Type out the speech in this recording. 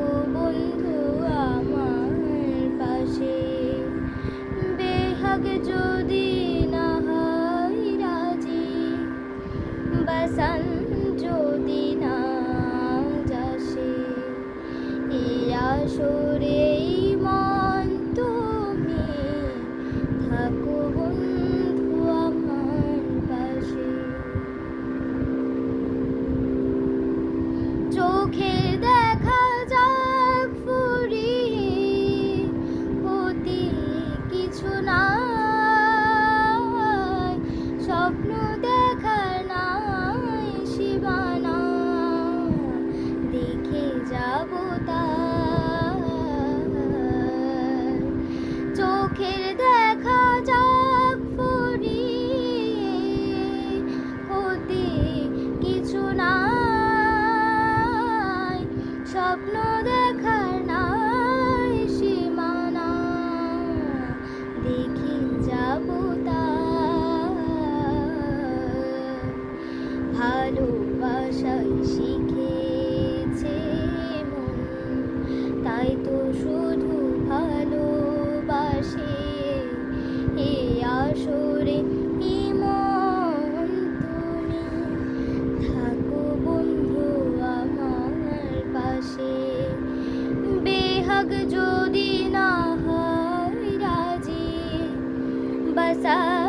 থেকো বন্ধু আমার পাশে। বেহাগ যদি না হয় রাজি। বাসন্ত খেলে রাগ যদি না হয় রাজি বাসা